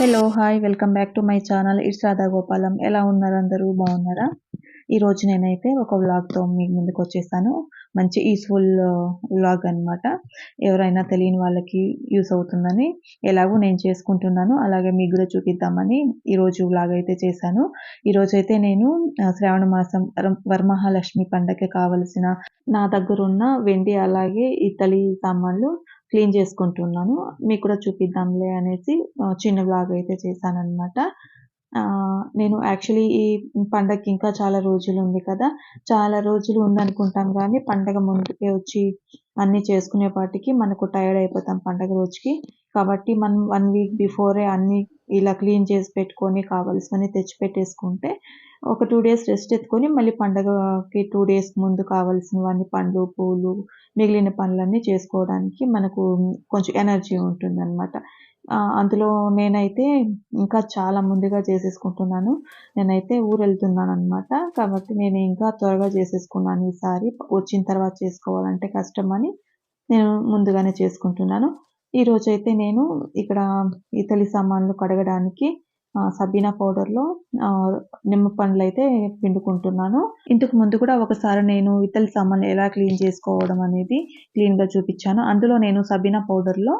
Hello hi welcome back to my channel it's Radha Gopalam ఎలా ఉన్నారు అందరూ? బాగున్నారా? ఈరోజు నేనైతే ఒక వ్లాగ్తో మీ ముందుకు వచ్చేసాను. మంచి యూస్ఫుల్ వ్లాగ్ uh, అన్నమాట. ఎవరైనా తెలియని వాళ్ళకి యూస్ అవుతుందని ఎలాగో నేను చేసుకుంటున్నాను. అలాగే మీకు కూడా చూపిద్దామని ఈరోజు వ్లాగ్ అయితే చేశాను. ఈరోజు అయితే నేను శ్రావణ మాసం వరమహాలక్ష్మి పండగకి కావలసిన నా దగ్గర ఉన్న వెండి అలాగే ఇతలి సామాన్లు క్లీన్ చేసుకుంటున్నాను. మీకు కూడా చూపిద్దాంలే అనేసి చిన్న బ్లాగ్ అయితే చేశానమాట నేను యాక్చువల్లీ ఈ పండగకి ఇంకా చాలా రోజులు ఉంది కదా. చాలా రోజులు ఉందనుకుంటాం కానీ పండగ ముందుకే వచ్చి అన్నీ చేసుకునేపాటికి మనకు టైర్డ్ అయిపోతాం పండగ రోజుకి. కాబట్టి మనం వన్ వీక్ బిఫోరే అన్నీ ఇలా క్లీన్ చేసి పెట్టుకొని కావాల్సినవి తెచ్చి పెట్టేసుకుంటే ఒక టూ డేస్ రెస్ట్ ఎత్తుకొని మళ్ళీ పండగకి టూ డేస్ ముందు కావాల్సినవన్నీ పండ్లు పూలు మిగిలిన పనులన్నీ చేసుకోవడానికి మనకు కొంచెం ఎనర్జీ ఉంటుంది అనమాట అందులో నేనైతే ఇంకా చాలా ముందుగా చేసేసుకుంటున్నాను. నేనైతే ఊరు వెళ్తున్నాను అనమాట కాబట్టి నేను ఇంకా త్వరగా చేసేసుకున్నాను ఈసారి. వచ్చిన తర్వాత చేసుకోవాలంటే కష్టం అని నేను ముందుగానే చేసుకుంటున్నాను. ఈరోజైతే నేను ఇక్కడ ఇతలి సామాన్లు కడగడానికి సబీనా పౌడర్లో నిమ్మ పండ్లు అయితే పిండుకుంటున్నాను. ఇంతకు ముందు కూడా ఒకసారి నేను ఇతలి సామాన్లు ఎలా క్లీన్ చేసుకోవడం అనేది క్లీన్గా చూపించాను. అందులో నేను సబీనా పౌడర్లో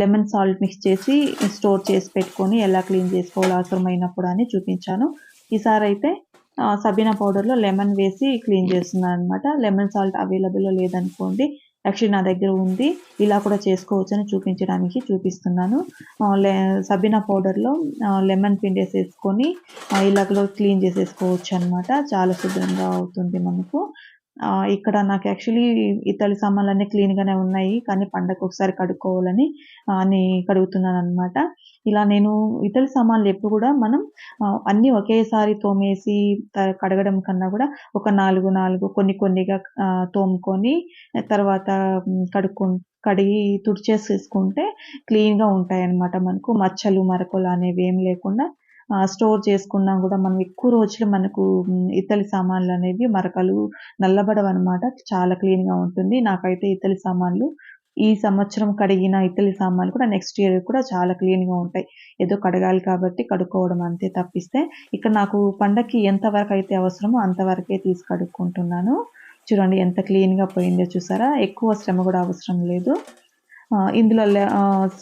లెమన్ సాల్ట్ మిక్స్ చేసి స్టోర్ చేసి పెట్టుకొని ఎలా క్లీన్ చేసుకోవాలి అవసరమైనప్పుడు అని చూపించాను. ఈసారి అయితే సబీనా పౌడర్లో లెమన్ వేసి క్లీన్ చేస్తున్నాను అనమాట లెమన్ సాల్ట్ అవైలబుల్లో లేదనుకోండి యాక్చువల్లీ నా దగ్గర ఉంది. ఇలా కూడా చేసుకోవచ్చు అని చూపించడానికి చూపిస్తున్నాను. సబీనా పౌడర్లో లెమన్ పిండేసేసుకొని ఆ, ఇలాగలో క్లీన్ చేసేసుకోవచ్చు అనమాట చాలా శుభ్రంగా అవుతుంది మనకు. ఇక్కడ నాకు యాక్చువల్లీ ఇతలి సామాన్లు అన్నీ క్లీన్గానే ఉన్నాయి. కానీ పండగ ఒకసారి కడుక్కోవాలని అని కడుగుతున్నాను అనమాట ఇలా నేను ఇతర సామాన్లు ఎప్పుడు కూడా మనం అన్నీ ఒకేసారి తోమేసి త- కడగడం కన్నా కూడా ఒక నాలుగు నాలుగు కొన్ని కొన్నిగా తోముకొని తర్వాత కడుక్కు కడుక్కో కడిగి తుడిచేసేసుకుంటే క్లీన్గా ఉంటాయి అన్నమాట మనకు. మచ్చలు మరకలు అనేవి ఏం లేకుండా స్టోర్ చేసుకున్నా కూడా మనం ఎక్కువ రోజులు మనకు ఇతలి ఇత్తడి సామాన్లు అనేవి మరకలు నల్లబడవు అనమాట చాలా క్లీన్గా ఉంటుంది. నాకైతే ఇత్తడి సామాన్లు ఈ సంవత్సరం కడిగిన ఇతలి సామాన్లు కూడా నెక్స్ట్ ఇయర్ కూడా చాలా క్లీన్గా ఉంటాయి. ఏదో కడగాలి కాబట్టి కడుక్కోవడం అంతే తప్పిస్తే ఇక్కడ నాకు పండగకి ఎంతవరకు అయితే అవసరమో అంతవరకే తీసి కడుక్కుంటున్నాను. చూడండి ఎంత క్లీన్గా పోయిందో చూసారా? ఎక్కువ శ్రమ కూడా అవసరం లేదు. ఇందులో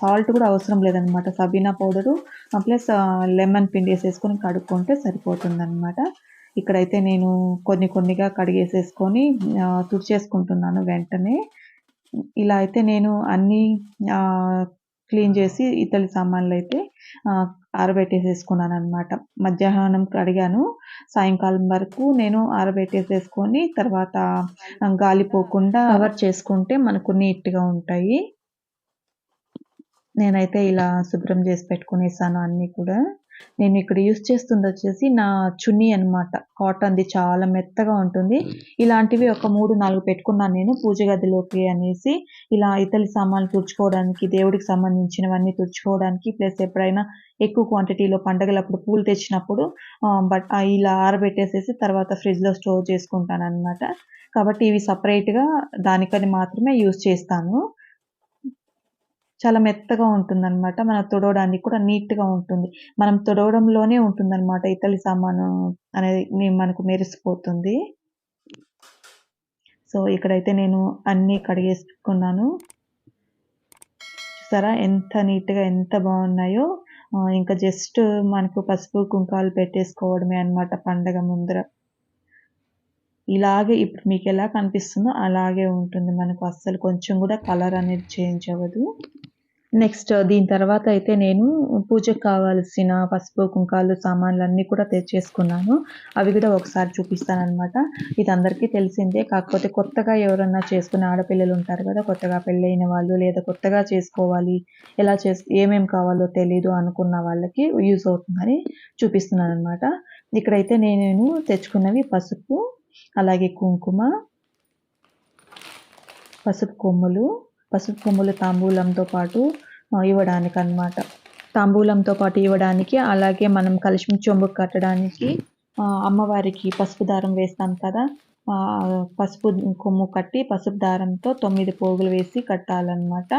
సాల్ట్ కూడా అవసరం లేదనమాట. సబీనా పౌడరు ప్లస్ లెమన్ పిండి వేసేసుకొని కడుక్కుంటే సరిపోతుందనమాట. ఇక్కడైతే నేను కొన్ని కొన్నిగా కడిగేసేసుకొని తుడిచేసుకుంటున్నాను వెంటనే. ఇలా అయితే నేను అన్నీ క్లీన్ చేసి ఇతడి సామాన్లు అయితే ఆరబెట్టేసేసుకున్నాను అనమాట మధ్యాహ్నం కడిగాను. సాయంకాలం వరకు నేను ఆరబెట్టేసేసుకొని తర్వాత ఆ, గాలి పోకుండా కవర్ చేసుకుంటే మనకు నీట్గా ఉంటాయి. నేనైతే ఇలా శుభ్రం చేసి పెట్టుకునేసాను అన్నీ కూడా. నేను ఇక్కడ యూస్ చేస్తుంది వచ్చేసి నా చున్నీ అన్నమాట. కాటన్ది చాలా మెత్తగా ఉంటుంది. ఇలాంటివి ఒక మూడు నాలుగు పెట్టుకున్నాను నేను. పూజ గదిలోకి అనేసి ఇలా ఇతలి సామాన్లు తుడుచుకోవడానికి దేవుడికి సంబంధించినవన్నీ తుడుచుకోవడానికి ప్లస్ ఎప్పుడైనా ఎక్కువ క్వాంటిటీలో పండగలప్పుడు పూలు తెచ్చినప్పుడు బట్ ఇలా ఆరబెట్టేసేసి తర్వాత ఫ్రిడ్జ్లో స్టోర్ చేసుకుంటాను అనమాట కాబట్టి ఇవి సపరేట్గా దానికని మాత్రమే యూస్ చేస్తాను. చాలా మెత్తగా ఉంటుంది అనమాట మనం తుడవడానికి కూడా నీట్గా ఉంటుంది. మనం తుడవడంలోనే ఉంటుంది అనమాట ఇతలి సామాను అనేది మనకు మెరిసిపోతుంది. సో ఇక్కడైతే నేను అన్నీ కడిగేసుకున్నాను. చూసారా? ఎంత నీట్గా ఎంత బాగున్నాయో. ఇంకా జస్ట్ మనకు పసుపు కుంకాలు పెట్టేసుకోవడమే అన్నమాట పండగ ముందర. ఇలాగే ఇప్పుడు మీకు ఎలా కనిపిస్తుందో అలాగే ఉంటుంది. మనకు అస్సలు కొంచెం కూడా కలర్ అనేది చేంజ్ అవ్వదు. నెక్స్ట్ uh, దీని తర్వాత అయితే నేను పూజకు కావాల్సిన పసుపు కుంకాలు సామాన్లు అన్నీ కూడా తెచ్చేసుకున్నాను. అవి కూడా ఒకసారి చూపిస్తానమాట ఇది అందరికీ తెలిసిందే. కాకపోతే కొత్తగా ఎవరన్నా చేసుకునే ఆడపిల్లలు ఉంటారు కదా కొత్తగా పెళ్ళైన వాళ్ళు లేదా కొత్తగా చేసుకోవాలి ఎలా చేస్ ఏమేమి కావాలో తెలీదు అనుకున్న వాళ్ళకి యూజ్ అవుతుందని చూపిస్తున్నాను అనమాట ఇక్కడైతే నేను తెచ్చుకున్నవి పసుపు అలాగే కుంకుమ పసుపు కొమ్ములు పసుపు కొమ్ములు తాంబూలంతో పాటు ఇవ్వడానికి అన్నమాట తాంబూలంతో పాటు ఇవ్వడానికి అలాగే మనం కలిసి చెంబు కట్టడానికి అమ్మవారికి పసుపు దారం వేస్తాం కదా పసుపు కొమ్ము కట్టి పసుపు దారంతో తొమ్మిది పోగులు వేసి కట్టాలన్నమాట.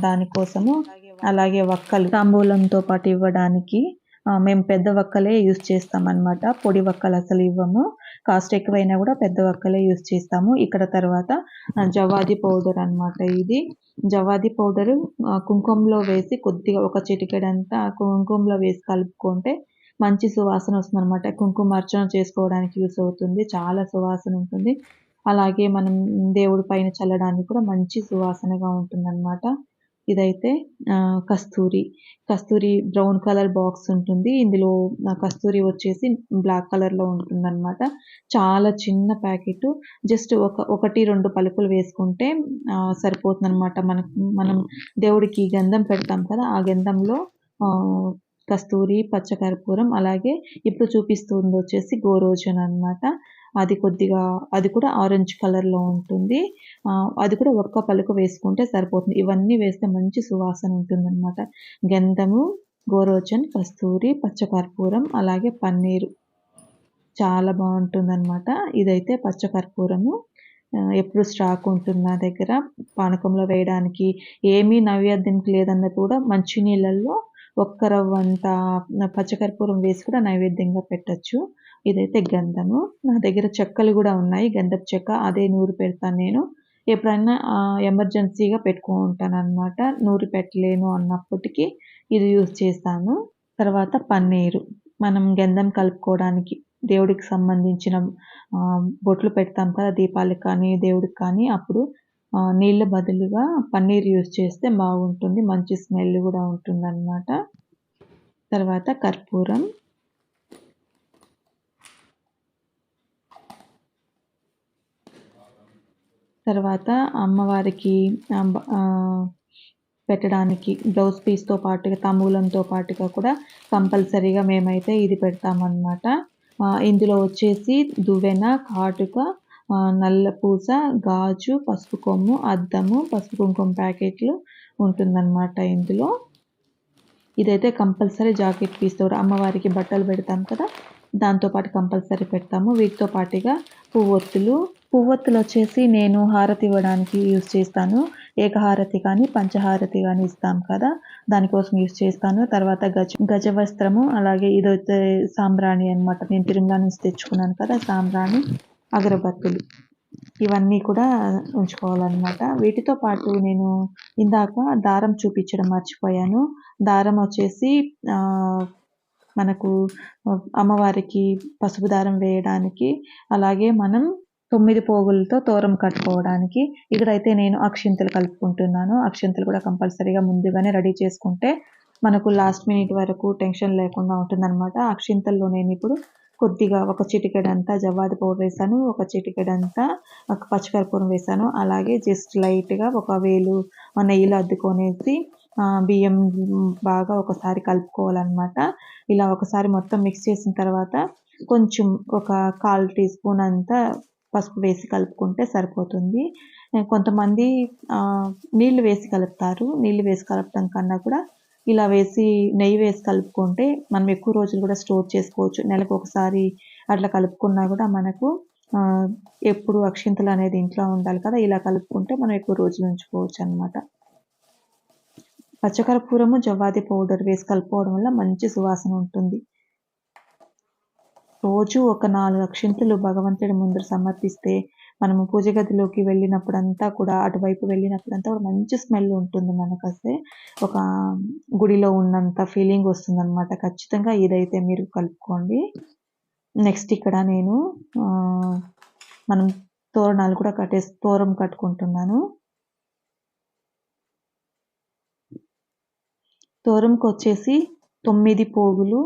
దానికోసము అలాగే వక్కలు తాంబూలంతో పాటు ఇవ్వడానికి మేము పెద్ద వక్కలే యూస్ చేస్తామన్నమాట. పొడి వక్కలు అసలు ఇవ్వము. కాస్ట్ ఎక్కువైనా కూడా పెద్ద వక్కలే యూస్ చేస్తాము. ఇక్కడ తర్వాత జవాది పౌడర్ అనమాట ఇది. జవాది పౌడరు కుంకుమలో వేసి కొద్దిగా ఒక చిటికెడంతా కుంకుమలో వేసి కలుపుకుంటే మంచి సువాసన వస్తుంది అనమాట కుంకుమార్చన చేసుకోవడానికి యూస్ అవుతుంది. చాలా సువాసన ఉంటుంది. అలాగే మనం దేవుడి పైన చల్లడానికి కూడా మంచి సువాసనగా ఉంటుందన్నమాట. ఇదైతే Kasturi. Kasturi brown colour box ఉంటుంది. ఇందులో కస్తూరి వచ్చేసి బ్లాక్ కలర్లో ఉంటుందన్నమాట. చాలా చిన్న ప్యాకెట్. జస్ట్ ఒక ఒకటి రెండు పలుకులు వేసుకుంటే సరిపోతుంది అనమాట మనకు మనం దేవుడికి గంధం పెడతాం కదా ఆ గంధంలో కస్తూరి పచ్చకర్పూరం అలాగే ఇప్పుడు చూపిస్తుంది వచ్చేసి గోరోజన్ అనమాట అది కొద్దిగా అది కూడా ఆరెంజ్ కలర్లో ఉంటుంది. అది కూడా ఒక్క పలుకు వేసుకుంటే సరిపోతుంది. ఇవన్నీ వేస్తే మంచి సువాసన ఉంటుందన్నమాట. గంధము గోరోజన్ కస్తూరి పచ్చకర్పూరం అలాగే పన్నీరు. చాలా బాగుంటుందన్నమాట. ఇదైతే పచ్చకర్పూరము. ఎప్పుడు స్టాక్ ఉంటుంది నా దగ్గర. పానకంలో వేయడానికి ఏమీ నైవేద్యంకి లేదన్నది కూడా మంచినీళ్ళల్లో ఒక్క రవ్వంత పచ్చకర్పూరం వేసి కూడా నైవేద్యంగా పెట్టచ్చు. ఇదైతే గంధము నా దగ్గర చెక్కలు కూడా ఉన్నాయి. గంధపు చెక్క అదే నూరు పెడతాను నేను. ఎప్పుడైనా ఎమర్జెన్సీగా పెట్టుకుంటాను అనమాట నూరు పెట్టలేను అన్నప్పటికీ ఇది యూజ్ చేస్తాను. తర్వాత పన్నీరు. మనం గంధం కలుపుకోవడానికి దేవుడికి సంబంధించిన బొట్లు పెడతాం కదా దీపాలకు కానీ దేవుడికి కానీ అప్పుడు నీళ్ళ బదులుగా పన్నీర్ యూజ్ చేస్తే బాగుంటుంది. మంచి స్మెల్ కూడా ఉంటుందన్నమాట. తర్వాత కర్పూరం. తర్వాత అమ్మవారికి పెట్టడానికి బ్లౌజ్ పీస్తో పాటుగా తమూలంతో పాటుగా కూడా కంపల్సరీగా మేమైతే ఇది పెడతామన్నమాట. ఇందులో వచ్చేసి దువ్వెన కాటుక నల్ల పూస గాజు పసుపు కొమ్ము అద్దము పసుపు కుంకుమ ప్యాకెట్లు ఉంటుందన్నమాట ఇందులో. ఇదైతే కంపల్సరీ జాకెట్ పీస్తో అమ్మవారికి బట్టలు పెడతాం కదా. దాంతోపాటు కంపల్సరీ పెడతాము. వీటితో పాటుగా పువ్వొత్తులు. పువ్వొత్తులు వచ్చేసి నేను హారతి ఇవ్వడానికి యూజ్ చేస్తాను. ఏకహారతి కానీ పంచహారతి కానీ ఇస్తాం కదా. దానికోసం యూజ్ చేస్తాను. తర్వాత గజ గజ వస్త్రము అలాగే ఇదైతే సాంబ్రాణి అనమాట నేను తిరుమల నుంచి తెచ్చుకున్నాను కదా సాంబ్రాణి అగరబత్తులు. ఇవన్నీ కూడా ఉంచుకోవాలన్నమాట. వీటితో పాటు నేను ఇందాక దారం చూపించడం మర్చిపోయాను. దారం వచ్చేసి మనకు అమ్మవారికి పసుపు దారం వేయడానికి అలాగే మనం తొమ్మిది పోగులతో తోరం కట్టుకోవడానికి. ఇక్కడైతే నేను అక్షింతలు కలుపుకుంటున్నాను. అక్షింతలు కూడా కంపల్సరీగా ముందుగానే రెడీ చేసుకుంటే మనకు లాస్ట్ మినిట్ వరకు టెన్షన్ లేకుండా ఉంటుందన్నమాట. అక్షింతల్లో నేను ఇప్పుడు కొద్దిగా ఒక చిటికెడంతా జవ్వాది పౌడర్ వేసాను ఒక చిటికెడంతా పచ్చికర్పూరం వేసాను. అలాగే జస్ట్ లైట్గా ఒక వేలు నెయ్యిలో అద్దుకొనేసి బియ్యం బాగా ఒకసారి కలుపుకోవాలన్నమాట. ఇలా ఒకసారి మొత్తం మిక్స్ చేసిన తర్వాత కొంచెం ఒక కాల్ టీ స్పూన్ అంతా పసుపు వేసి కలుపుకుంటే సరిపోతుంది. కొంతమంది నీళ్ళు వేసి కలుపుతారు. నీళ్ళు వేసి కలపడం కన్నా కూడా ఇలా వేసి నెయ్యి వేసి కలుపుకుంటే మనం ఎక్కువ రోజులు కూడా స్టోర్ చేసుకోవచ్చు. నెలకు ఒకసారి అట్లా కలుపుకున్నా కూడా మనకు ఎప్పుడు అక్షింతలు అనేది ఇంట్లో ఉండాలి కదా ఇలా కలుపుకుంటే మనం ఎక్కువ రోజులు ఉంచుకోవచ్చు అనమాట పచ్చకర్పూరము జవ్వాది పౌడర్ వేసి కలుపుకోవడం వల్ల మంచి సువాసన ఉంటుంది. రోజు ఒక నాలుగు అక్షింతలు భగవంతుడి ముందర సమర్పిస్తే మనము పూజ గదిలోకి వెళ్ళినప్పుడంతా కూడా అటువైపు వెళ్ళినప్పుడంతా కూడా మంచి స్మెల్ ఉంటుంది మనకు అసలు ఒక గుడిలో ఉన్నంత ఫీలింగ్ వస్తుంది అనమాట ఖచ్చితంగా ఇదైతే మీరు కలుపుకోండి. నెక్స్ట్ ఇక్కడ నేను మనం తోరణాలు కూడా కట్టేసి తోరం కట్టుకుంటున్నాను. తోరంకి వచ్చేసి తొమ్మిది పోగులు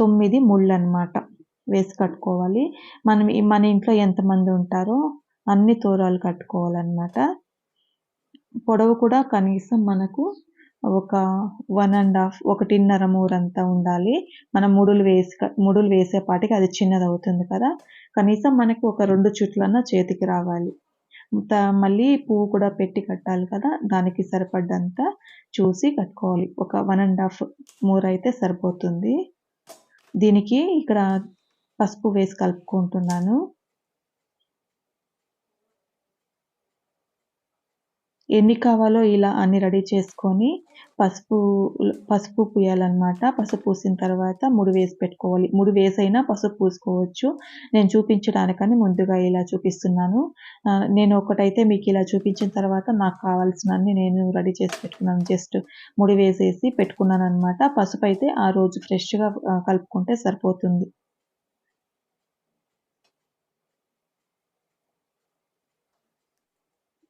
తొమ్మిది ముళ్ళు అనమాట వేసి కట్టుకోవాలి. మనం మన ఇంట్లో ఎంతమంది ఉంటారో అన్ని తోరాలు కట్టుకోవాలన్నమాట. పొడవు కూడా కనీసం మనకు ఒక వన్ అండ్ హాఫ్ ఒకటిన్నర మూరంతా ఉండాలి. మనం ముడులు వేసి ముడులు వేసేపాటికి అది చిన్నది అవుతుంది కదా. కనీసం మనకు ఒక రెండు చుట్లన్నా చేతికి రావాలి. మళ్ళీ పువ్వు కూడా పెట్టి కట్టాలి కదా దానికి సరిపడ్డంత చూసి కట్టుకోవాలి. ఒక వన్ అండ్ హాఫ్ మూర అయితే సరిపోతుంది. దీనికి ఇక్కడ పసుపు వేసి కలుపుకుంటున్నాను. ఎన్ని కావాలో ఇలా అన్ని రెడీ చేసుకొని పసుపు పసుపు పూయాలన్నమాట. పసుపు పూసిన తర్వాత ముడి వేసి పెట్టుకోవాలి. ముడి వేసైనా పసుపు పూసుకోవచ్చు. నేను చూపించడానికని ముందుగా ఇలా చూపిస్తున్నాను. నేను ఒకటైతే మీకు ఇలా చూపించిన తర్వాత నాకు కావాల్సినన్ని నేను రెడీ చేసి పెట్టుకున్నాను. జస్ట్ ముడి వేసేసి పెట్టుకున్నాను అనమాట పసుపు అయితే ఆ రోజు ఫ్రెష్గా కలుపుకుంటే సరిపోతుంది.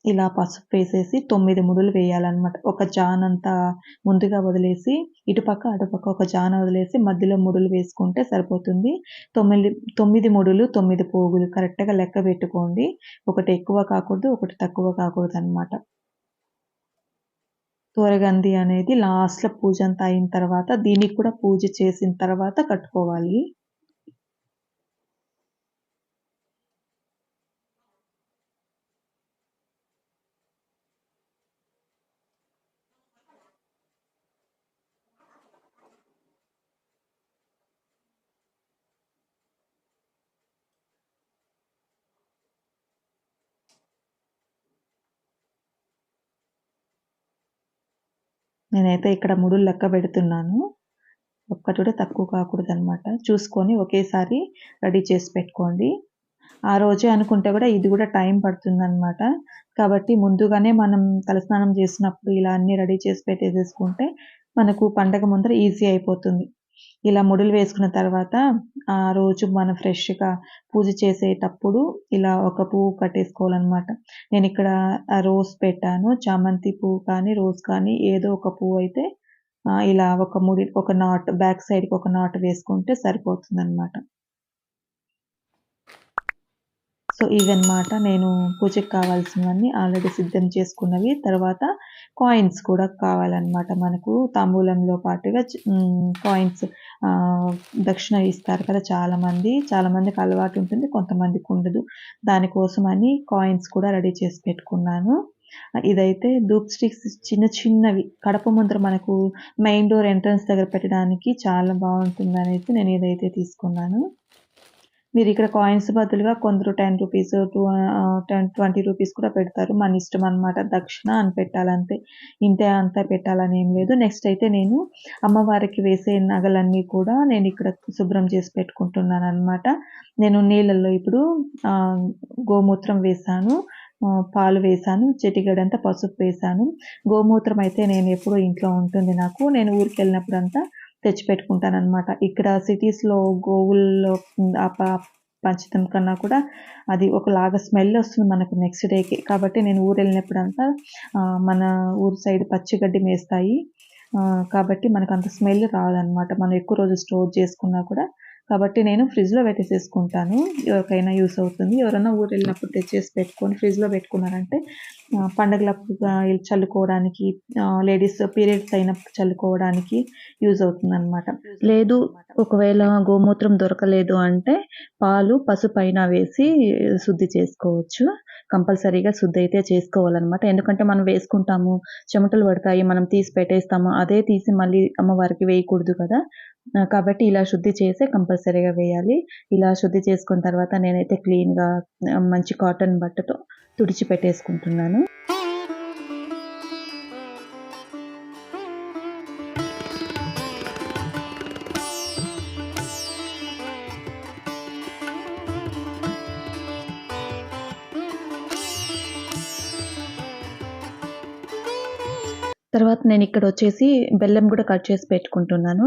ఇలా పసుపు వేసేసి తొమ్మిది ముడులు వేయాలన్నమాట. ఒక జాన్ అంతా ముందుగా వదిలేసి ఇటుపక్క అటుపక్క ఒక జాన వదిలేసి మధ్యలో ముడులు వేసుకుంటే సరిపోతుంది. తొమ్మిది తొమ్మిది ముడులు తొమ్మిది పోగులు కరెక్ట్గా లెక్క పెట్టుకోండి. ఒకటి ఎక్కువ కాకూడదు ఒకటి తక్కువ కాకూడదు అనమాట తోరగంది అనేది లాస్ట్లో పూజ అంతా అయిన తర్వాత దీనికి కూడా పూజ చేసిన తర్వాత కట్టుకోవాలి. నేనైతే ఇక్కడ ముడులు లెక్క పెడుతున్నాను. ఒక్కటి కూడా తక్కువ కాకూడదు అనమాట చూసుకొని ఒకేసారి రెడీ చేసి పెట్టుకోండి. ఆ రోజే అనుకుంటే కూడా ఇది కూడా టైం పడుతుంది అనమాట కాబట్టి ముందుగానే మనం తలస్నానం చేసినప్పుడు ఇలా అన్నీ రెడీ చేసి పెట్టేసేసుకుంటే మనకు పండగ ముందర ఈజీ అయిపోతుంది. ఇలా ముడులు వేసుకున్న తర్వాత ఆ రోజు మనం ఫ్రెష్గా పూజ చేసేటప్పుడు ఇలా ఒక పువ్వు కట్టేసుకోవాలన్నమాట. నేను ఇక్కడ రోజ్ పెట్టాను చామంతి పువ్వు కానీ రోజ్ కానీ ఏదో ఒక పువ్వు అయితే ఇలా ఒక ముడి ఒక నాట్ బ్యాక్ సైడ్కి ఒక నాట్ వేసుకుంటే సరిపోతుంది అనమాట సో ఇవన్నమాట నేను పూజకి కావాల్సినవన్నీ ఆల్రెడీ సిద్ధం చేసుకున్నవి. తర్వాత కాయిన్స్ కూడా కావాలన్నమాట మనకు. తాంబూలంలో పాటుగా కాయిన్స్ దక్షిణ ఇస్తారు కదా చాలామంది. చాలామందికి అలవాటు ఉంటుంది కొంతమందికి ఉండదు. దానికోసం అని కాయిన్స్ కూడా రెడీ చేసి పెట్టుకున్నాను. ఇదైతే ధూప్ స్టిక్స్ చిన్న చిన్నవి. కడప ముందర మనకు మెయిన్ డోర్ ఎంట్రన్స్ దగ్గర పెట్టడానికి చాలా బాగుంటుంది అనేసి నేను ఇదైతే తీసుకున్నాను. మీరు ఇక్కడ కాయిన్స్ బదులుగా కొందరు ten rupees to ten twenty rupees కూడా పెడతారు. మన ఇష్టం అనమాట దక్షిణ అని పెట్టాలంతే. ఇంతే అంతా పెట్టాలని ఏం లేదు. నెక్స్ట్ అయితే నేను అమ్మవారికి వేసే నగలన్నీ కూడా నేను ఇక్కడ శుభ్రం చేసి పెట్టుకుంటున్నాను అనమాట నేను నీళ్ళల్లో ఇప్పుడు గోమూత్రం వేసాను. పాలు వేసాను. చెటిగడంతా పసుపు వేసాను. గోమూత్రం అయితే నేను ఎప్పుడూ ఇంట్లో ఉంటుంది నాకు. నేను ఊరికి వెళ్ళినప్పుడు అంతా తెచ్చిపెట్టుకుంటాను అనమాట ఇక్కడ సిటీస్లో గోవుల్లో పంచడం కన్నా కూడా అది ఒకలాగా స్మెల్ వస్తుంది మనకు నెక్స్ట్ డేకి కాబట్టి నేను ఊరు వెళ్ళినప్పుడంతా మన ఊరు సైడ్ పచ్చిగడ్డి మేస్తాయి. కాబట్టి మనకు అంత స్మెల్ రాదనమాట మనం ఎక్కువ రోజు స్టోర్ చేసుకున్నా కూడా కాబట్టి నేను ఫ్రిడ్జ్లో పెట్టేసేసుకుంటాను. ఎవరికైనా యూస్ అవుతుంది. ఎవరైనా ఊరు వెళ్ళినప్పుడు తెచ్చేసి పెట్టుకొని ఫ్రిడ్జ్లో పెట్టుకున్నారంటే పండగలప్పుడు చల్లుకోవడానికి లేడీస్ పీరియడ్స్ అయినప్పుడు చల్లుకోవడానికి యూజ్ అవుతుంది అనమాట లేదు ఒకవేళ గోమూత్రం దొరకలేదు అంటే పాలు పసుపైన వేసి శుద్ధి చేసుకోవచ్చు. కంపల్సరీగా శుద్ధి అయితే చేసుకోవాలన్నమాట. ఎందుకంటే మనం వేసుకుంటాము చెమటలు పడతాయి మనం తీసి పెట్టేస్తాము అదే తీసి మళ్ళీ అమ్మవారికి వేయకూడదు కదా. కాబట్టి ఇలా శుద్ధి చేసి కంపల్సరీగా వేయాలి. ఇలా శుద్ధి చేసుకున్న తర్వాత నేనైతే క్లీన్గా మంచి కాటన్ బట్టతో తుడిచి పెట్టేసుకుంటున్నాను తర్వాత నేను ఇక్కడ వచ్చేసి బెల్లం కూడా కట్ చేసి పెట్టుకుంటున్నాను.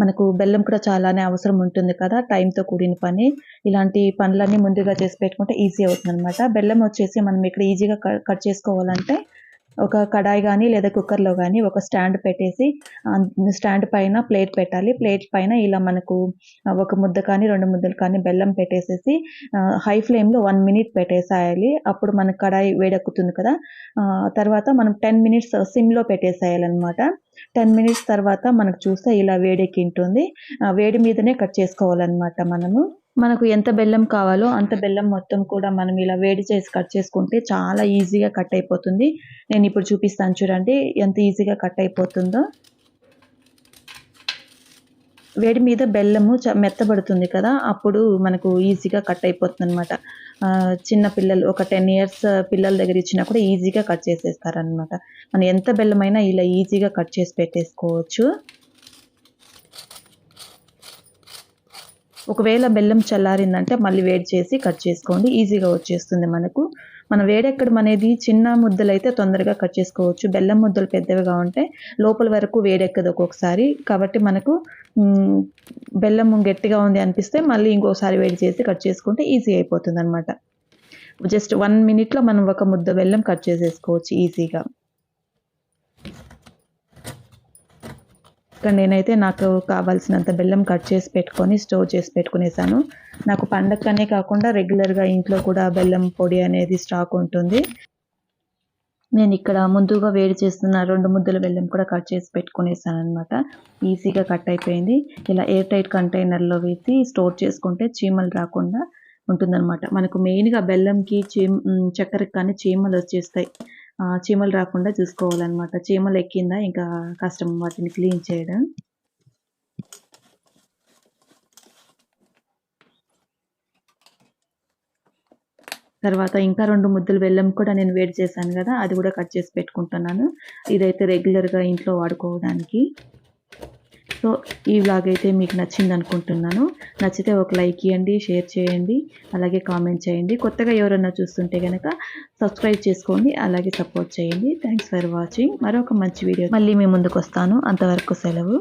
మనకు బెల్లం కూడా చాలానే అవసరం ఉంటుంది కదా టైంతో కూడిన పని. ఇలాంటి పనులన్నీ ముందుగా చేసి పెట్టుకుంటే ఈజీ అవుతుంది అనమాట బెల్లం వచ్చేసి మనం ఇక్కడ ఈజీగా కట్ చేసుకోవాలంటే ఒక కడాయి కానీ లేదా కుక్కర్లో కానీ ఒక స్టాండ్ పెట్టేసి స్టాండ్ పైన ప్లేట్ పెట్టాలి. ప్లేట్ పైన ఇలా మనకు ఒక ముద్ద కానీ రెండు ముద్దలు కానీ బెల్లం పెట్టేసేసి హై ఫ్లేమ్లో వన్ మినిట్ పెట్టేసేయాలి. అప్పుడు మనకు కడాయి వేడెక్కుతుంది కదా. తర్వాత మనం టెన్ మినిట్స్ సిమ్లో పెట్టేసేయాలన్నమాట. టెన్ మినిట్స్ తర్వాత మనకు చూస్తే ఇలా వేడెక్కింటుంది వేడి మీదనే కట్ చేసుకోవాలన్నమాట మనము. మనకు ఎంత బెల్లం కావాలో అంత బెల్లం మొత్తం కూడా మనం ఇలా వేడి చేసి కట్ చేసుకుంటే చాలా ఈజీగా కట్ అయిపోతుంది. నేను ఇప్పుడు చూపిస్తాను చూడండి ఎంత ఈజీగా కట్ అయిపోతుందో. వేడి మీద బెల్లము చ మెత్తబడుతుంది కదా అప్పుడు మనకు ఈజీగా కట్ అయిపోతుంది అనమాట చిన్న పిల్లలు ఒక టెన్ ఇయర్స్ పిల్లల దగ్గర ఇచ్చినా కూడా ఈజీగా కట్ చేసేస్తారనమాట మనం ఎంత బెల్లమైనా ఇలా ఈజీగా కట్ చేసి పెట్టేసుకోవచ్చు. ఒకవేళ బెల్లం చల్లారిందంటే మళ్ళీ వేడి చేసి కట్ చేసుకోండి. ఈజీగా వచ్చేస్తుంది మనకు. మన వేడెక్కడం అనేది చిన్న ముద్దలు అయితే తొందరగా కట్ చేసుకోవచ్చు. బెల్లం ముద్దలు పెద్దవిగా ఉంటే లోపల వరకు వేడెక్కదు ఒక్కొక్కసారి. కాబట్టి మనకు బెల్లం గట్టిగా ఉంది అనిపిస్తే మళ్ళీ ఇంకోసారి వేడి చేసి కట్ చేసుకుంటే ఈజీ అయిపోతుంది అనమాట జస్ట్ వన్ మినిట్లో మనం ఒక ముద్ద బెల్లం కట్ చేసేసుకోవచ్చు ఈజీగా. ఇక్కడ నేనైతే నాకు కావాల్సినంత బెల్లం కట్ చేసి పెట్టుకొని స్టోర్ చేసి పెట్టుకునేసాను. నాకు పండక్కనే కాకుండా రెగ్యులర్గా ఇంట్లో కూడా బెల్లం పొడి అనేది స్టాక్ ఉంటుంది. నేను ఇక్కడ ముందుగా వేడి చేస్తున్న రెండు ముద్దల బెల్లం కూడా కట్ చేసి పెట్టుకునేసాను అనమాట ఈజీగా కట్ అయిపోయింది. ఇలా ఎయిర్ టైట్ కంటైనర్లో వేసి స్టోర్ చేసుకుంటే చీమలు రాకుండా ఉంటుందన్నమాట. మనకు మెయిన్గా బెల్లంకి చీమ చక్కెరకి కానీ చీమలు వచ్చేస్తాయి. చీమలు రాకుండా చూసుకోవాలన్నమాట. చీమలు ఎక్కిందా ఇంకా కష్టం వాటిని క్లీన్ చేయడం. తర్వాత ఇంకా రెండు ముద్దలు బెల్లం కూడా నేను వేడి చేశాను కదా అది కూడా కట్ చేసి పెట్టుకుంటున్నాను. ఇదైతే రెగ్యులర్గా ఇంట్లో వాడుకోవడానికి. సో ఈ బ్లాగ్ అయితే మీకు నచ్చింది అనుకుంటున్నాను నచ్చితే ఒక లైక్ ఇవ్వండి షేర్ చేయండి అలాగే కామెంట్ చేయండి. కొత్తగా ఎవరైనా చూస్తుంటే కనుక సబ్స్క్రైబ్ చేసుకోండి అలాగే సపోర్ట్ చేయండి. థ్యాంక్స్ ఫర్ వాచింగ్ మరొక మంచి వీడియో మళ్ళీ మీ ముందుకు వస్తాను అంతవరకు సెలవు.